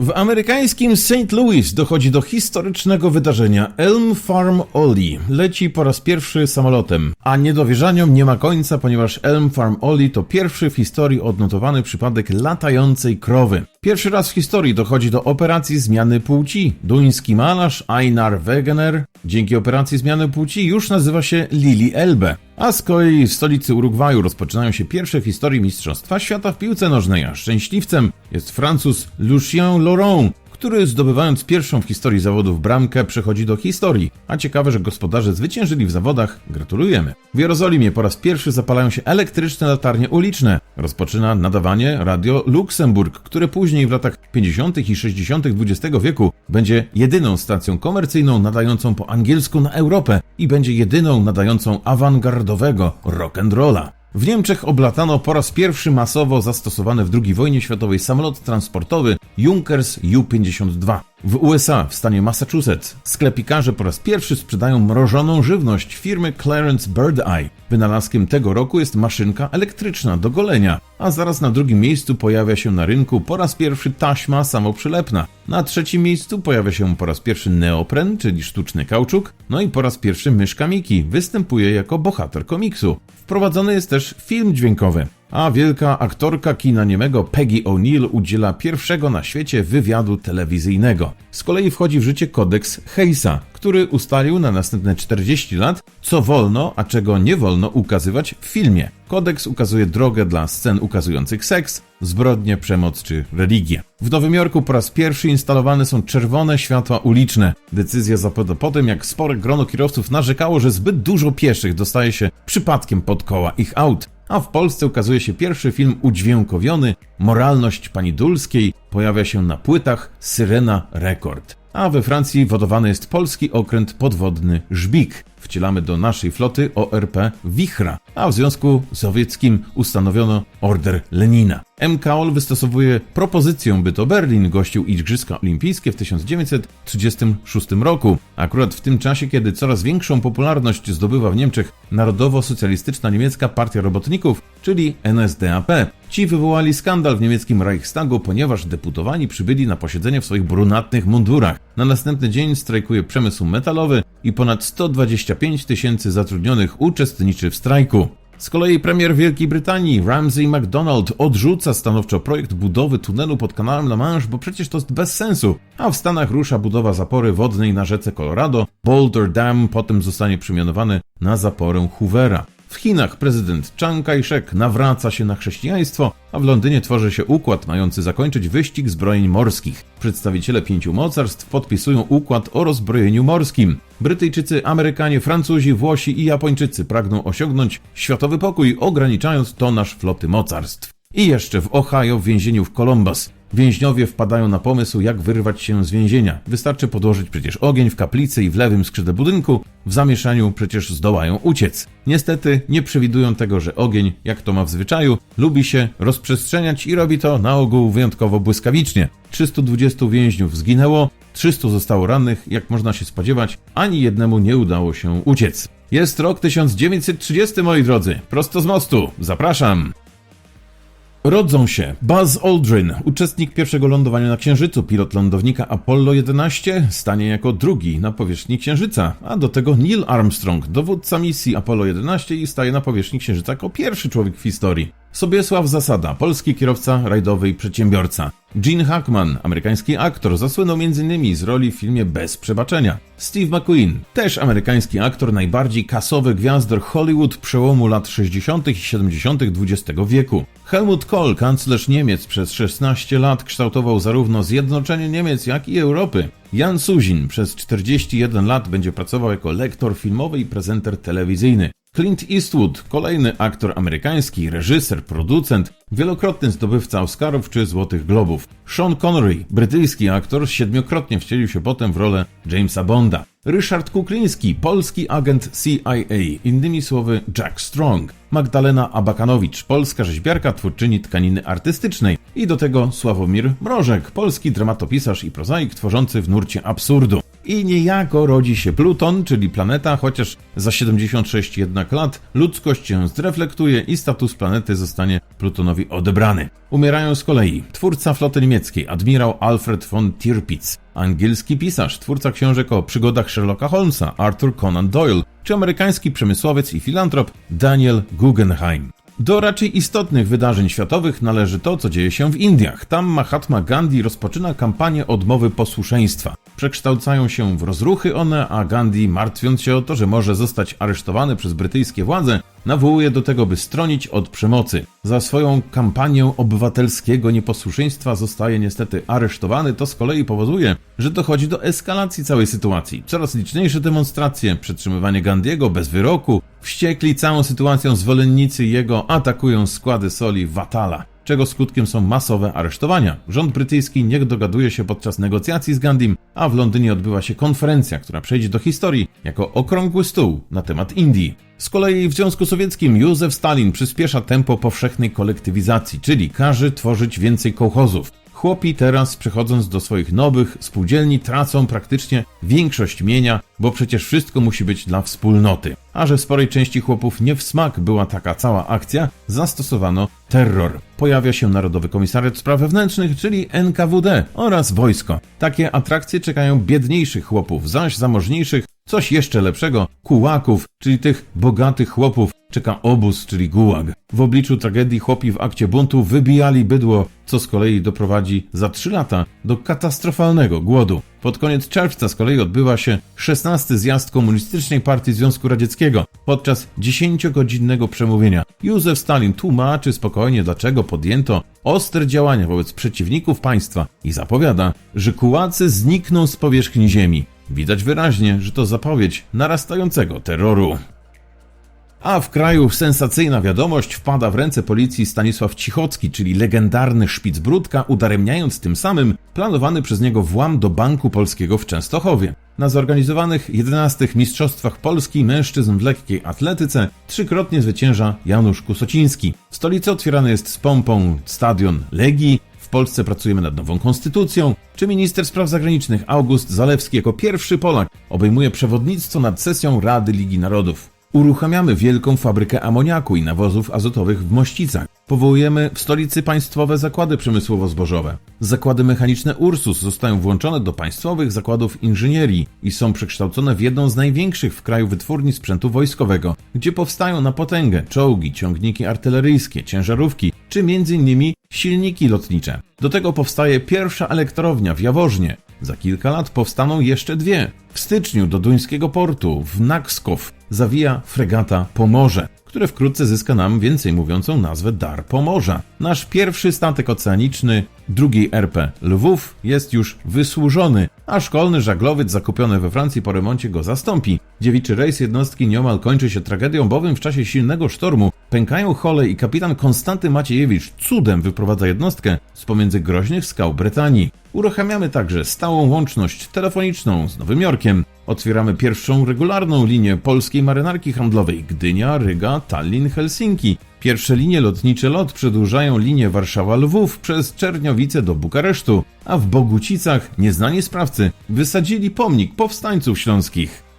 W amerykańskim St. Louis dochodzi do historycznego wydarzenia. Elm Farm Oli leci po raz pierwszy samolotem, a niedowierzaniom nie ma końca, ponieważ Elm Farm Oli to pierwszy w historii odnotowany przypadek latającej krowy. Pierwszy raz w historii dochodzi do operacji zmiany płci. Duński malarz Einar Wegener dzięki operacji zmiany płci już nazywa się Lili Elbe. A z kolei w stolicy Urugwaju rozpoczynają się pierwsze w historii Mistrzostwa Świata w piłce nożnej, a szczęśliwcem jest Francuz Lucien Laurent, który zdobywając pierwszą w historii zawodów bramkę przechodzi do historii. A ciekawe, że gospodarze zwyciężyli w zawodach. Gratulujemy. W Jerozolimie po raz pierwszy zapalają się elektryczne latarnie uliczne. Rozpoczyna nadawanie Radio Luksemburg, które później w latach 50. i 60. XX wieku będzie jedyną stacją komercyjną nadającą po angielsku na Europę i będzie jedyną nadającą awangardowego rock'n'rolla. W Niemczech oblatano po raz pierwszy masowo zastosowany w II wojnie światowej samolot transportowy Junkers Ju-52. W USA, w stanie Massachusetts, sklepikarze po raz pierwszy sprzedają mrożoną żywność firmy Clarence Bird Eye. Wynalazkiem tego roku jest maszynka elektryczna do golenia, a zaraz na drugim miejscu pojawia się na rynku po raz pierwszy taśma samoprzylepna. Na trzecim miejscu pojawia się po raz pierwszy neopren, czyli sztuczny kauczuk, no i po raz pierwszy myszka Miki występuje jako bohater komiksu. Wprowadzony jest też film dźwiękowy a wielka aktorka kina niemego Peggy O'Neill udziela pierwszego na świecie wywiadu telewizyjnego. Z kolei wchodzi w życie kodeks Hayesa, który ustalił na następne 40 lat, co wolno, a czego nie wolno ukazywać w filmie. Kodeks ukazuje drogę dla scen ukazujących seks, zbrodnie, przemoc czy religię. W Nowym Jorku po raz pierwszy instalowane są czerwone światła uliczne. Decyzja zapada po tym, jak spore grono kierowców narzekało, że zbyt dużo pieszych dostaje się przypadkiem pod koła ich aut a w Polsce ukazuje się pierwszy film udźwiękowiony Moralność pani Dulskiej pojawia się na płytach Syrena Record. A we Francji wodowany jest polski okręt podwodny Żbik. Wcielamy do naszej floty ORP Wichra, a w Związku Sowieckim ustanowiono Order Lenina. MKOL wystosowuje propozycję, by to Berlin gościł Igrzyska Olimpijskie w 1936 roku. Akurat w tym czasie, kiedy coraz większą popularność zdobywa w Niemczech Narodowo-Socjalistyczna Niemiecka Partia Robotników, czyli NSDAP. Ci wywołali skandal w niemieckim Reichstagu, ponieważ deputowani przybyli na posiedzenie w swoich brunatnych mundurach. Na następny dzień strajkuje przemysł metalowy i ponad 125 tysięcy zatrudnionych uczestniczy w strajku. Z kolei premier Wielkiej Brytanii Ramsay MacDonald odrzuca stanowczo projekt budowy tunelu pod kanałem La Manche, bo przecież to jest bez sensu. A w Stanach rusza budowa zapory wodnej na rzece Colorado. Boulder Dam potem zostanie przemianowany na zaporę Hoovera. W Chinach prezydent Chiang Kai-shek nawraca się na chrześcijaństwo, a w Londynie tworzy się układ mający zakończyć wyścig zbrojeń morskich. Przedstawiciele pięciu mocarstw podpisują układ o rozbrojeniu morskim. Brytyjczycy, Amerykanie, Francuzi, Włosi i Japończycy pragną osiągnąć światowy pokój, ograniczając tonaż floty mocarstw. I jeszcze w Ohio w więzieniu w Columbus Więźniowie wpadają na pomysł, jak wyrwać się z więzienia. Wystarczy podłożyć przecież ogień w kaplicy i w lewym skrzydle budynku, w zamieszaniu przecież zdołają uciec. Niestety nie przewidują tego, że ogień, jak to ma w zwyczaju, lubi się rozprzestrzeniać i robi to na ogół wyjątkowo błyskawicznie. 320 więźniów zginęło, 300 zostało rannych, jak można się spodziewać, ani jednemu nie udało się uciec. Jest rok 1930, moi drodzy, prosto z mostu. Zapraszam! Rodzą się Buzz Aldrin, uczestnik pierwszego lądowania na Księżycu, pilot lądownika Apollo 11, stanie jako drugi na powierzchni Księżyca, a do tego Neil Armstrong, dowódca misji Apollo 11 i staje na powierzchni Księżyca jako pierwszy człowiek w historii. Sobiesław Zasada, polski kierowca rajdowy i przedsiębiorca. Gene Hackman, amerykański aktor, zasłynął m.in. z roli w filmie Bez Przebaczenia. Steve McQueen, też amerykański aktor, najbardziej kasowy gwiazdor Hollywood przełomu lat 60. i 70. XX wieku. Helmut Kohl, kanclerz Niemiec, przez 16 lat kształtował zarówno zjednoczenie Niemiec, jak i Europy. Jan Suzin przez 41 lat będzie pracował jako lektor filmowy i prezenter telewizyjny. Clint Eastwood, kolejny aktor amerykański, reżyser, producent, wielokrotny zdobywca Oscarów czy Złotych Globów. Sean Connery, brytyjski aktor, siedmiokrotnie wcielił się potem w rolę Jamesa Bonda. Ryszard Kukliński, polski agent CIA, innymi słowy Jack Strong. Magdalena Abakanowicz, polska rzeźbiarka, twórczyni tkaniny artystycznej. I do tego Sławomir Mrożek, polski dramatopisarz i prozaik tworzący w nurcie absurdu. I niejako rodzi się Pluton, czyli planeta, chociaż za 76 jednak lat ludzkość się zreflektuje i status planety zostanie Plutonowi odebrany. Umierają z kolei twórca floty niemieckiej, admirał Alfred von Tirpitz, angielski pisarz, twórca książek o przygodach Sherlocka Holmesa, Arthur Conan Doyle, czy amerykański przemysłowiec i filantrop Daniel Guggenheim. Do raczej istotnych wydarzeń światowych należy to, co dzieje się w Indiach. Tam Mahatma Gandhi rozpoczyna kampanię odmowy posłuszeństwa. Przekształcają się w rozruchy one, a Gandhi, martwiąc się o to, że może zostać aresztowany przez brytyjskie władze, nawołuje do tego, by stronić od przemocy. Za swoją kampanię obywatelskiego nieposłuszeństwa zostaje niestety aresztowany, to z kolei powoduje, że dochodzi do eskalacji całej sytuacji. Coraz liczniejsze demonstracje, przetrzymywanie Gandiego bez wyroku, wściekli całą sytuacją zwolennicy jego atakują składy soli Watala czego skutkiem są masowe aresztowania. Rząd brytyjski nie dogaduje się podczas negocjacji z Gandhim, a w Londynie odbywa się konferencja, która przejdzie do historii jako okrągły stół na temat Indii. Z kolei w Związku Sowieckim Józef Stalin przyspiesza tempo powszechnej kolektywizacji, czyli każe tworzyć więcej kołchozów. Chłopi teraz, przechodząc do swoich nowych spółdzielni, tracą praktycznie większość mienia, bo przecież wszystko musi być dla wspólnoty. A że w sporej części chłopów nie w smak była taka cała akcja, zastosowano terror. Pojawia się Narodowy Komisariat Spraw Wewnętrznych, czyli NKWD oraz wojsko. Takie atrakcje czekają biedniejszych chłopów, zaś zamożniejszych coś jeszcze lepszego kułaków, czyli tych bogatych chłopów, czeka obóz, czyli gułag. W obliczu tragedii chłopi w akcie buntu wybijali bydło, co z kolei doprowadzi za trzy lata do katastrofalnego głodu. Pod koniec czerwca z kolei odbywa się 16. zjazd Komunistycznej Partii Związku Radzieckiego. Podczas 10-godzinnego przemówienia Józef Stalin tłumaczy spokojnie, dlaczego podjęto ostre działania wobec przeciwników państwa i zapowiada, że kułacy znikną z powierzchni ziemi. Widać wyraźnie, że to zapowiedź narastającego terroru. A w kraju sensacyjna wiadomość wpada w ręce policji Stanisław Cichocki, czyli legendarny szpic Brudka, udaremniając tym samym planowany przez niego włam do Banku Polskiego w Częstochowie. Na zorganizowanych 11 Mistrzostwach Polski mężczyzn w lekkiej atletyce trzykrotnie zwycięża Janusz Kusociński. W stolicy otwierany jest z pompą stadion Legii, Polsce pracujemy nad nową konstytucją, czy minister spraw zagranicznych August Zalewski jako pierwszy Polak obejmuje przewodnictwo nad sesją Rady Ligi Narodów. Uruchamiamy wielką fabrykę amoniaku i nawozów azotowych w Mościcach. Powołujemy w stolicy państwowe zakłady przemysłowo-zbożowe. Zakłady mechaniczne Ursus zostają włączone do państwowych zakładów inżynierii i są przekształcone w jedną z największych w kraju wytwórni sprzętu wojskowego, gdzie powstają na potęgę czołgi, ciągniki artyleryjskie, ciężarówki czy m.in. silniki lotnicze. Do tego powstaje pierwsza elektrownia w Jaworznie. Za kilka lat powstaną jeszcze dwie. W styczniu do duńskiego portu w Nakskow zawija fregata Pomorze, które wkrótce zyska nam więcej mówiącą nazwę Dar Pomorza. Nasz pierwszy statek oceaniczny drugiej RP Lwów jest już wysłużony, a szkolny żaglowiec zakupiony we Francji po remoncie go zastąpi. Dziewiczy rejs jednostki nieomal kończy się tragedią, bowiem w czasie silnego sztormu pękają hole i kapitan Konstanty Maciejewicz cudem wyprowadza jednostkę z pomiędzy groźnych skał Brytanii. Uruchamiamy także stałą łączność telefoniczną z Nowym Jorkiem. Otwieramy pierwszą regularną linię polskiej marynarki handlowej Gdynia, Ryga, Tallin, Helsinki. Pierwsze linie lotnicze LOT przedłużają linię Warszawa-Lwów przez Czerniowice do Bukaresztu, a w Bogucicach nieznani sprawcy wysadzili pomnik powstańców śląskich.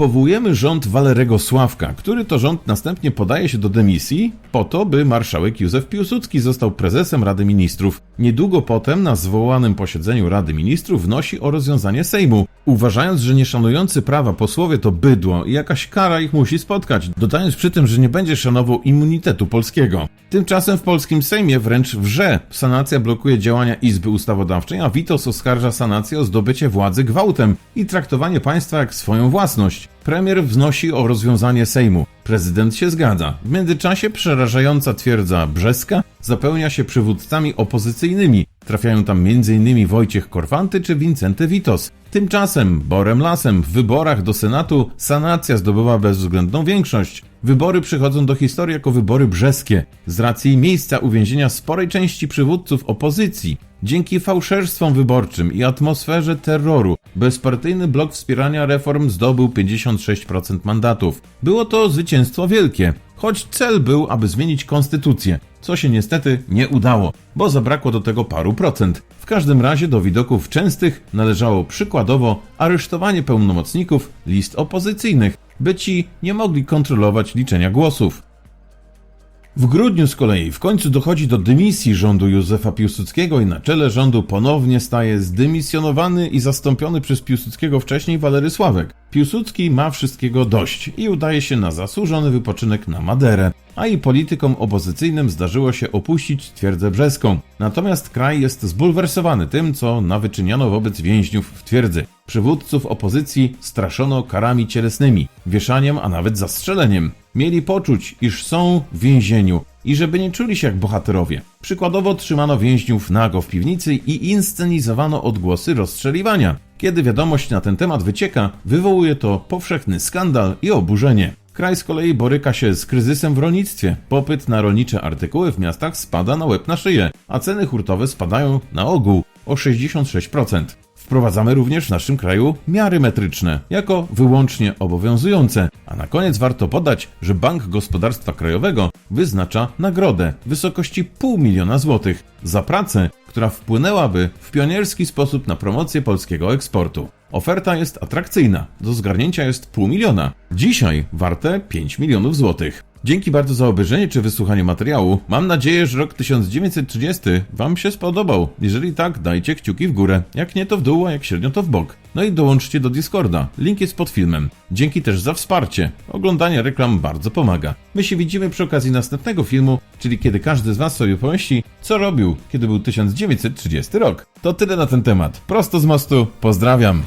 Powołujemy rząd Walerego Sławka, który to rząd następnie podaje się do dymisji po to, by marszałek Józef Piłsudski został prezesem Rady Ministrów. Niedługo potem na zwołanym posiedzeniu Rady Ministrów wnosi o rozwiązanie Sejmu, uważając, że nieszanujący prawa posłowie to bydło i jakaś kara ich musi spotkać, dodając przy tym, że nie będzie szanował immunitetu polskiego. Tymczasem w polskim Sejmie wręcz wrze. Sanacja blokuje działania Izby Ustawodawczej, a Witos oskarża sanację o zdobycie władzy gwałtem i traktowanie państwa jak swoją własność. Premier wznosi o rozwiązanie Sejmu. Prezydent się zgadza. W międzyczasie przerażająca twierdza brzeska zapełnia się przywódcami opozycyjnymi. Trafiają tam m.in. Wojciech Korfanty czy Wincenty Witos. Tymczasem, borem lasem, w wyborach do Senatu sanacja zdobywa bezwzględną większość. Wybory przychodzą do historii jako wybory brzeskie, z racji miejsca uwięzienia sporej części przywódców opozycji. Dzięki fałszerstwom wyborczym i atmosferze terroru, bezpartyjny blok wspierania reform zdobył 56% mandatów. Było to zwycięstwo wielkie, choć cel był, aby zmienić konstytucję. Co się niestety nie udało, bo zabrakło do tego paru procent. W każdym razie do widoków częstych należało przykładowo aresztowanie pełnomocników list opozycyjnych, by ci nie mogli kontrolować liczenia głosów. W grudniu z kolei w końcu dochodzi do dymisji rządu Józefa Piłsudskiego i na czele rządu ponownie staje zdymisjonowany i zastąpiony przez Piłsudskiego wcześniej Walery Sławek. Piłsudski ma wszystkiego dość i udaje się na zasłużony wypoczynek na Maderę, a i politykom opozycyjnym zdarzyło się opuścić twierdzę brzeską. Natomiast kraj jest zbulwersowany tym, co nawyczyniano wobec więźniów w twierdzy. Przywódców opozycji straszono karami cielesnymi, wieszaniem, a nawet zastrzeleniem. Mieli poczuć, iż są w więzieniu i żeby nie czuli się jak bohaterowie. Przykładowo trzymano więźniów nago w piwnicy i inscenizowano odgłosy rozstrzeliwania. Kiedy wiadomość na ten temat wycieka, wywołuje to powszechny skandal i oburzenie. Kraj z kolei boryka się z kryzysem w rolnictwie. Popyt na rolnicze artykuły w miastach spada na łeb na szyję, a ceny hurtowe spadają na ogół o 66%. Wprowadzamy również w naszym kraju miary metryczne, jako wyłącznie obowiązujące. A na koniec warto podać, że Bank Gospodarstwa Krajowego wyznacza nagrodę w wysokości pół miliona złotych za pracę, która wpłynęłaby w pionierski sposób na promocję polskiego eksportu. Oferta jest atrakcyjna, do zgarnięcia jest pół miliona. Dzisiaj warte 5 milionów złotych. Dzięki bardzo za obejrzenie czy wysłuchanie materiału. Mam nadzieję, że rok 1930 Wam się spodobał. Jeżeli tak, dajcie kciuki w górę. Jak nie, to w dół, a jak średnio, to w bok. No i dołączcie do Discorda. Link jest pod filmem. Dzięki też za wsparcie. Oglądanie reklam bardzo pomaga. My się widzimy przy okazji następnego filmu, czyli kiedy każdy z Was sobie pomyśli, co robił, kiedy był 1930 rok. To tyle na ten temat. Prosto z mostu. Pozdrawiam.